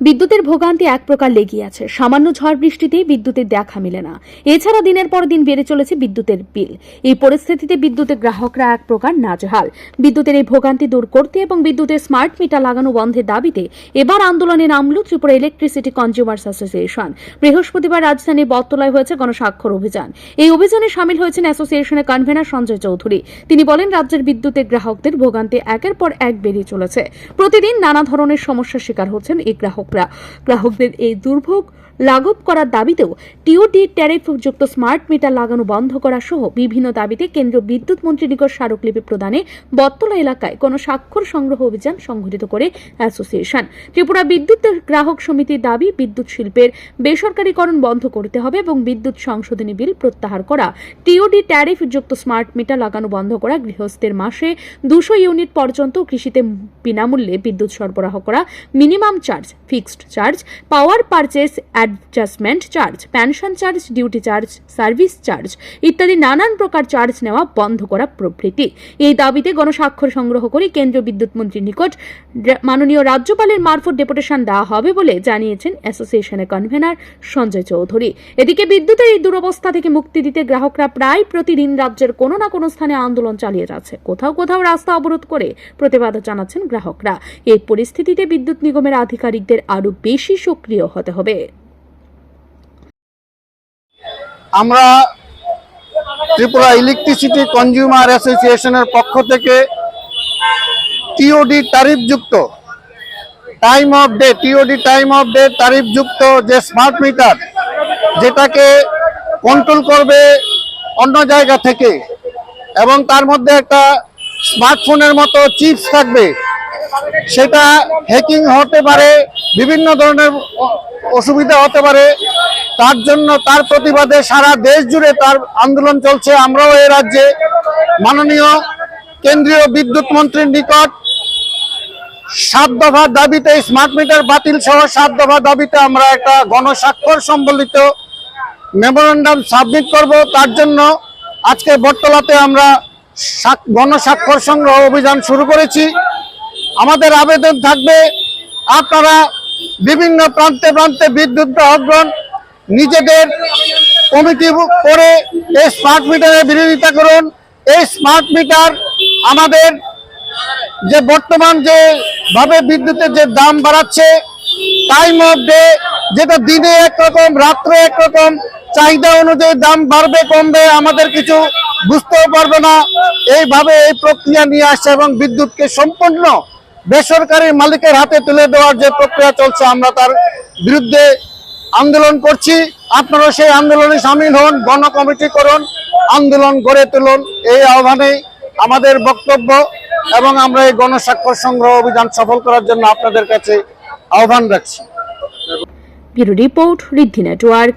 বিদ্যুতের ভোগান্তি এক প্রকার লেগেই আছে। সামান্য ঝড় বৃষ্টিতেই বিদ্যুতের দেখা মেলে না। এছাড়া দিনের পর দিন বেড়ে চলেছে বিদ্যুতের বিল। এই পরিস্থিতিতে বিদ্যুতের গ্রাহকরা এক প্রকার নাজেহাল। বিদ্যুতের এই ভোগান্তি দূর করতে এবং বিদ্যুতের স্মার্ট মিটার লাগানো বন্ধের দাবিতে এবার আন্দোলনে নামল ত্রিপুরা ইলেকট্রিসিটি কনজিউমার্স অ্যাসোসিয়েশন। বৃহস্পতিবার রাজধানীর বটতলায় হয়েছে গণস্বাক্ষর অভিযান। এই অভিযানে সামিল হয়েছেন অ্যাসোসিয়েশনের কনভেনার সঞ্জয় চৌধুরী। তিনি বলেন, রাজ্যের বিদ্যুতের গ্রাহকদের ভোগান্তি একের পর এক বেড়ে চলেছে। প্রতিদিন নানা ধরনের সমস্যার শিকার হচ্ছেন এই গ্রাহকরা। গ্রাহকদের এই দুর্ভোগ লাঘব করার দাবিতেও টিওডি ট্যারিফযুক্ত স্মার্ট মিটার লাগানো বন্ধ করা সহ বিভিন্ন দাবিতে কেন্দ্রীয় বিদ্যুৎ মন্ত্রী নিকট স্মারকলিপি প্রদানে বত্তলা এলাকায় কোনো স্বাক্ষর সংগ্রহ অভিযান সংঘটিত করে অ্যাসোসিয়েশন। ত্রিপুরা বিদ্যুৎ গ্রাহক সমিতির দাবি, বিদ্যুৎ শিল্পের বেসরকারীকরণ বন্ধ করতে হবে এবং বিদ্যুৎ সংশোধনী বিল প্রত্যাহার করা। টিওডি ট্যারিফযুক্ত স্মার্ট মিটার লাগানো বন্ধ করা গৃহস্থের মাসে দুশো ইউনিট পর্যন্ত কৃষিতে বিনামূল্যে বিদ্যুৎ সরবরাহ করা, minimum charge fixed charge, power purchase adjustment charge, pension charge, duty charge, service charge ইত্যাদি নানান প্রকার চার্জ নেওয়া বন্ধ করা প্রভৃতি। এই দাবিতে গণস্বাক্ষর সংগ্রহ করে কেন্দ্রীয় বিদ্যুৎ মন্ত্রীর নিকট মাননীয় রাজ্যপালের মারফত ডেপুটেশন দেওয়া হবে বলে জানিয়েছেন অ্যাসোসিয়েশনের কনভেনার সঞ্জয় চৌধুরী। এদিকে বিদ্যুতের এই দুরবস্থা থেকে মুক্তি দিতে গ্রাহকরা প্রায় প্রতিদিন রাজ্যের কোনো না কোনো স্থানে আন্দোলন চালিয়ে যাচ্ছে। কোথাও কোথাও রাস্তা অবরোধ করে প্রতিবাদ জানাচ্ছেন গ্রাহকরা। এই পরিস্থিতিতে বিদ্যুৎ নিগমের আধিকারিকদের আরও বেশি সক্রিয় হতে হবে। আমরা ত্রিপুরা ইলেকট্রিসিটি কনজিউমার অ্যাসোসিয়েশনের পক্ষ থেকে TOD তারিফযুক্ত time of day TOD time of day তারিফযুক্ত যে স্মার্ট মিটার যেটাকে কন্ট্রোল করবে অন্য জায়গা থেকে এবং তার মধ্যে একটা স্মার্টফোনের মতো চিপস থাকবে সেটা হ্যাকিং হতে পারে, বিভিন্ন ধরনের অসুবিধা হতে পারে। তার জন্য তার প্রতিবাদে সারা দেশ জুড়ে তার আন্দোলন চলছে। আমরাও এ রাজ্যে মাননীয় কেন্দ্রীয় বিদ্যুৎ মন্ত্রীর নিকট সাত দফা দাবিতে স্মার্ট মিটার বাতিল সহ সাত দফা দাবিতে আমরা একটা গণস্বাক্ষর সম্বলিত মেমোরেন্ডাম সাবমিট করব। তার জন্য আজকে বটতলাতে আমরা গণস্বাক্ষর সংগ্রহ অভিযান শুরু করেছি। আমাদের আবেদন থাকবে। আপনারা বিভিন্ন প্রান্তে প্রান্তে বিদ্যুৎ গ্রাহকগণ নিজেদের কমিটি করে এই স্মার্ট মিটারের বিরোধিতা করুন। এই স্মার্ট মিটার আমাদের যে বর্তমান যে ভাবে বিদ্যুতের যে দাম বাড়াচ্ছে অফ ডে যেটা দিনে একরকম, রাত্রে একরকম, চাহিদা অনুযায়ী দাম বাড়বে, কমবে, আমাদের কিছু বুঝতেও পারবে না। এইভাবে এই প্রক্রিয়া নিয়ে আসছে এবং বিদ্যুৎকে সম্পূর্ণ বেসরকারি মালিকের হাতে তুলে দেওয়ার যে প্রক্রিয়া চলছে, আমরা তার বিরুদ্ধে আন্দোলন করছি। আপনারা সেই আন্দোলনে সামিল হন গণ কমিটি করুন, আন্দোলন গড়ে তুলুন। এই আহ্বানে আমাদের বক্তব্য এবং আমরা এই গণস্বাক্ষর সংগ্রহ অভিযান সফল করার জন্য আপনাদের কাছে আহ্বান রাখছি। Report Riddhi network.